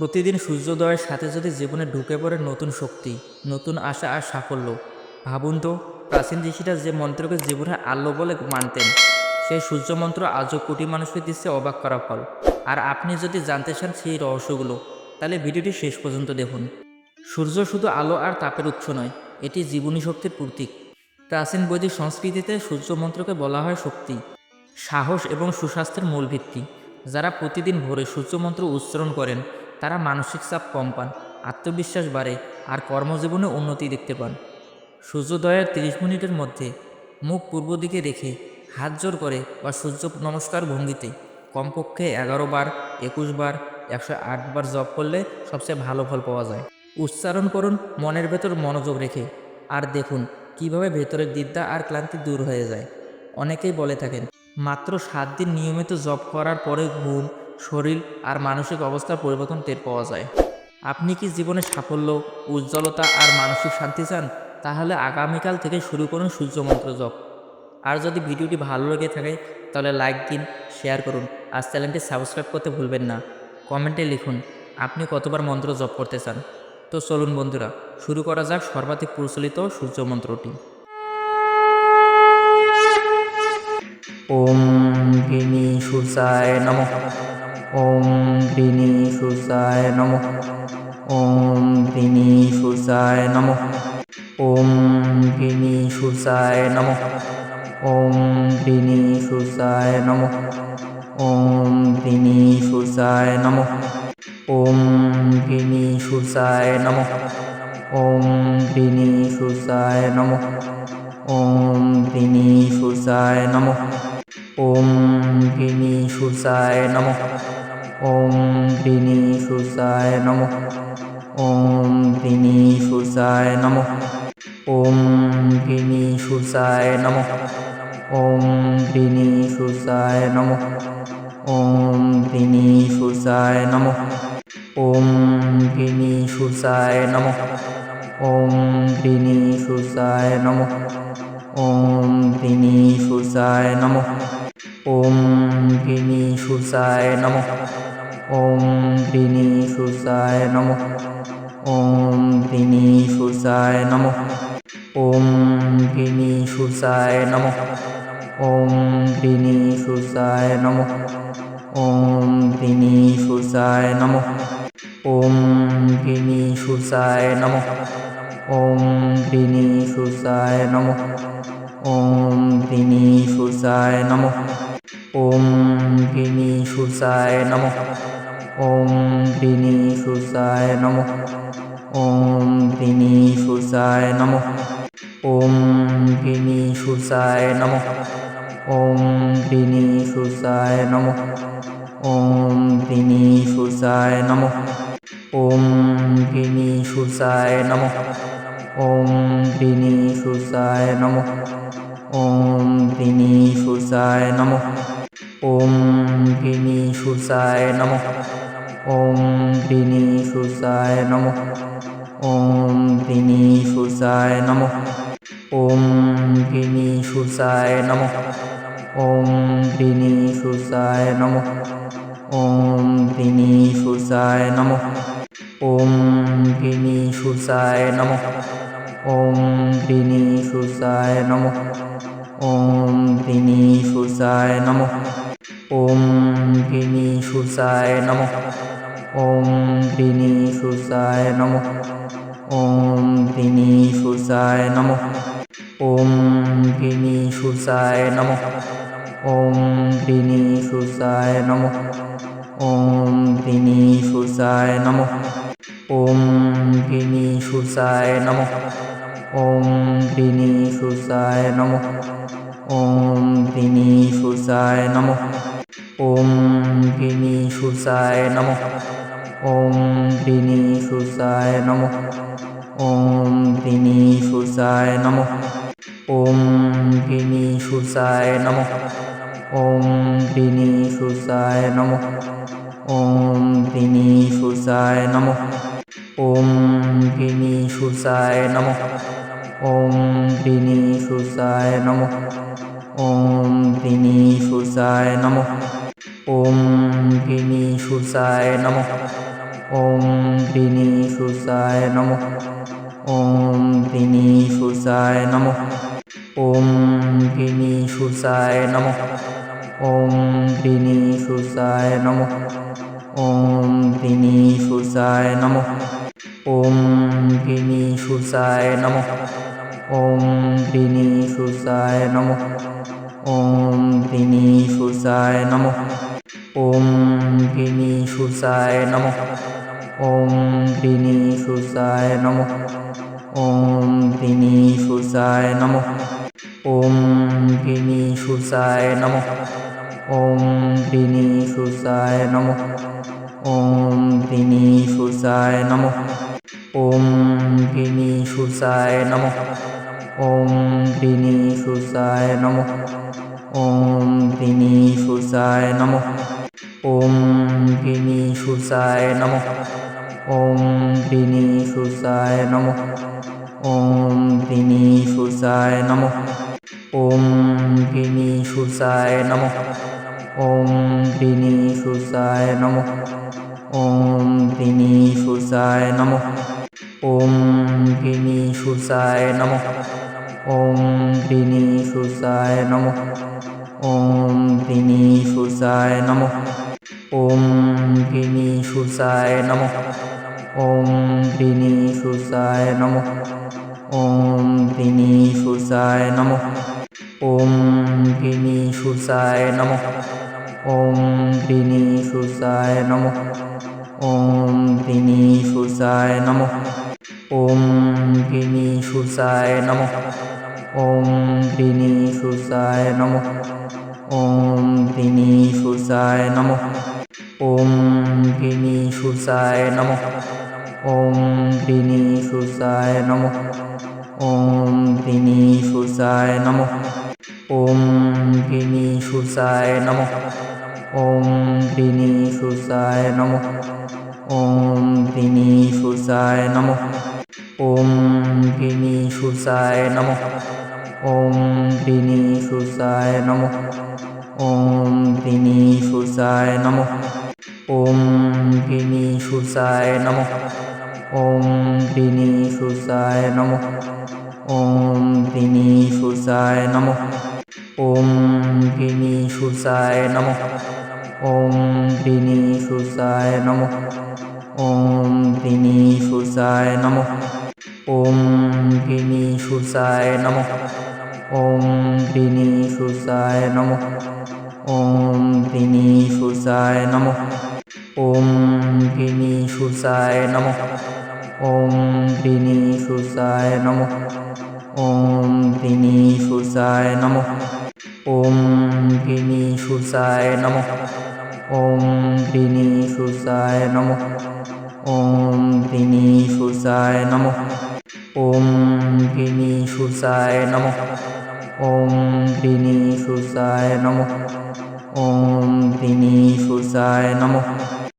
প্রতিদিন সূর্যোদয়ের সাথে যদি জীবনে ঢুকে পড়ে নতুন শক্তি, নতুন আশা আর সাফল্য। ভাবুন তো, প্রাচীন ঋষিরা যে মন্ত্রকে জীবনে আলো বলে মানতেন, সেই সূর্য মন্ত্র আজও কোটি মানুষকে দিচ্ছে অবাক করা ফল। আর আপনি যদি জানতে চান সেই রহস্যগুলো, তাহলে ভিডিওটি শেষ পর্যন্ত দেখুন। সূর্য শুধু আলো আর তাপের উৎস নয়, এটি জীবনী শক্তির প্রতীক। প্রাচীন বৈদিক সংস্কৃতিতে সূর্য মন্ত্রকে বলা হয় শক্তি। সাহস এবং সুস্বাস্থ্যের মূল ভিত্তি। যারা প্রতিদিন ভোরে সূর্যমন্ত্র উচ্চারণ করেন তারা মানসিক চাপ কম পান, আত্মবিশ্বাস বাড়ে আর কর্মজীবনে উন্নতি দেখতে পান। সূর্যোদয়ের তিরিশ মিনিটের মধ্যে মুখ পূর্ব দিকে রেখে হাত জোর করে বা সূর্য নমস্কার ভঙ্গিতে। কমপক্ষে এগারো বার, একুশ বার, একশো আট বার জপ করলে সবচেয়ে ভালো ফল পাওয়া যায়। উচ্চারণ করুন, মনের ভেতর মনোযোগ রেখে। আর দেখুন কীভাবে ভেতরের দ্বিধা আর ক্লান্তি দূর হয়ে যায়। অনেকেই বলে থাকেন, মাত্র সাত দিন নিয়মিত জব করার পরে ঘুম শরীর আর মানসিক অবস্থার পরিবর্তন টের পাওয়া যায়। আপনি কি জীবনে সাফল্য, উজ্জ্বলতা আর মানসিক শান্তি চান? তাহলে আগামীকাল থেকে শুরু করুন সূর্যমন্ত্র জপ। আর যদি ভিডিওটি ভালো লেগে থাকে, তাহলে লাইক দিন, শেয়ার করুন আর চ্যানেলটি সাবস্ক্রাইব করতে ভুলবেন না। কমেন্টে লিখুন, আপনি কতবার মন্ত্র জপ করতে চান? তো চলুন বন্ধুরা, শুরু করা যাক সর্বাধিক প্রচলিত সূর্য মন্ত্রটি। ওম গৃণী সূর্যায় নম। ওম গৃণী সূর্যায় নম। ওম গৃণী সূর্যায় নম। ওম গৃণী সূর্যায় নম। ওম গৃণী সূর্যায় নম। ওম গৃণী সূর্যায় নম। ওম গৃণী সূর্যায় নম। ওম গৃণী সূর্যায় নম। ওম গৃণী সূর্যায় নম। ওম গৃণী সূর্যায় নম। গৃণী সূর্যায় নম। ওম গৃণী সূর্যায় নম। ওম গৃণী সূর্যায় নম। ওম গৃণী সূর্যায় নম। ওম গৃণী সূর্যায় নম। ওম গৃণী সূর্যায় নম। ওম গৃণী সূর্যায় নম। ওম গৃণী সূর্যায় নম। ওম গৃণী সূর্যায় নম। ওম গৃণী সূর্যায় নম। ওম গৃণী সূর্যায় নম। ওম গৃণী সূর্যায় নম। ওম গৃণী সূর্যায় নম। ওম গৃণী সূর্যায় নম। ওম গৃণী সূর্যায় নম। ওম গৃণী সূর্যায় নম। ওম গৃণী সূর্যায় নম। ওম গৃণী সূর্যায় নম। ওম গৃণী সূর্যায় নম। ওম গৃণী সূর্যায় নম। ওম গৃণী সূর্যায় নম। ওম গৃণী সূর্যায় নম। ওম গৃণী সূর্যায় নম। ওম গৃণী সূর্যায় নম। ওম গৃণী সূর্যায় নম। ওম গৃণী সূর্যায় নম। ওম গৃণী সূর্যায় নম। ওম গৃণী সূর্যায় নম। ওম গৃণী সূর্যায় নম। ওম গৃণী সূর্যায় নম। ওম গৃণী সূর্যায় নম। ওম গৃণী সূর্যায় নম। ওম গৃণী সূর্যায় নম। ওম গৃণী সূর্যায় নম। ওম গৃণী সূর্যায় নম। ওম গৃণী সূর্যায় নম। ওম গৃণী সূর্যায় নম। ওম গৃণী সূর্যায় নম। ওম গৃণী সূর্যায় নম। ওম গৃণী সূর্যায় নম। ওম গৃণী সূর্যায় নম। ওম গৃণী সূর্যায় নম। ওম গৃণী সূর্যায় নম। ওম গৃণী সূর্যায় নম। ওম গৃণী সূর্যায় নম। ওম গৃণী সূর্যায় নম। ওম গৃণী সূর্যায় নম। ওম গৃণী সূর্যায় নম। ওম গৃণী সূর্যায় নম। ওম গৃণী সূর্যায় নম। ওম গৃণী সূর্যায় নম। ওম গৃণী সূর্যায় নম। ওম গৃণী সূর্যায় নম। ওম গৃণী সূর্যায় নম। ওম গৃণী সূর্যায় নমঃ। ওম গৃণী সূর্যায় নমঃ। ওম গৃণী সূর্যায় নমঃ। ওম গৃণী সূর্যায় নমঃ। ওম গৃণী সূর্যায় নমঃ। ওম গৃণী সূর্যায় নমঃ। ওম গৃণী সূর্যায় নমঃ। ওম গৃণী সূর্যায় নমঃ। ওম গৃণী সূর্যায় নমঃ। ওম গৃণী সূর্যায় নমঃ। ওম গৃণী সূর্যায় নমঃ। ওম গৃণী সূর্যায় নমঃ। ওম গৃণী সূর্যায় নমঃ। ওম গৃণী সূর্যায় নমঃ। ওম গৃণী সূর্যায় নমঃ। ওম গৃণী সূর্যায় নমঃ। ওম গৃণী সূর্যায় নমঃ। ওম গৃণী সূর্যায় নমঃ। ওম গৃণী সূর্যায় নমঃ। ওম গৃণী সূর্যায় নমঃ। ওম গৃণী সূর্যায় নমঃ। ওম গৃণী সূর্যায় নমঃ। ওম গৃণী সূর্যায় নমঃ। ওম গৃণী সূর্যায় নমঃ। ওম গৃণী সূর্যায় নমঃ। ওম গৃণী সূর্যায় নমঃ। ওম গৃণী সূর্যায় নমঃ। ওম গৃণী সূর্যায় নমঃ। ওম গৃণী সূর্যায় নমঃ। ওম গৃণী সূর্যায় নমঃ। ওম গৃণী সূর্যায় নমঃ। ওম গৃণী সূর্যায় নমঃ। ওম গৃণী সূর্যায় নমঃ। ওম গৃণী সূর্যায় নমঃ। ওম গৃণী সূর্যায় নমঃ। ওম গৃণী সূর্যায় নমঃ। ওম গৃণী সূর্যায় নমঃ। ওম গৃণী সূর্যায় নমঃ। ওম গৃণী সূর্যায় নমঃ। ওম গৃণী সূর্যায় নমঃ। ওম গৃণী সূর্যায় নমঃ। ওম গৃণী সূর্যায় নমঃ। ওম গৃণী সূর্যায় নমঃ। ওম গৃণী সূর্যায় নমঃ। ওম গৃণী সূর্যায় নমঃ। ওম গৃণী সূর্যায় নমঃ। ওম গৃণী সূর্যায় নমঃ। ওম গৃণী সূর্যায় নমঃ। ওম গৃণী সূর্যায় নমঃ। ওম গৃণী সূর্যায় নমঃ। ওম গৃণী সূর্যায় নমঃ। ওম গৃণী সূর্যায় নমঃ। ওম গৃণী সূর্যায় নমঃ। ওম গৃণী সূর্যায় নমঃ। ওম গৃণী সূর্যায় নমঃ। ওম গৃণী সূর্যায় নমঃ। ওম গৃণী সূর্যায় নমঃ। ওম গৃণী সূর্যায় নমঃ। ওম গৃণী সূর্যায় নমঃ। ওম গৃণী সূর্যায় নমঃ।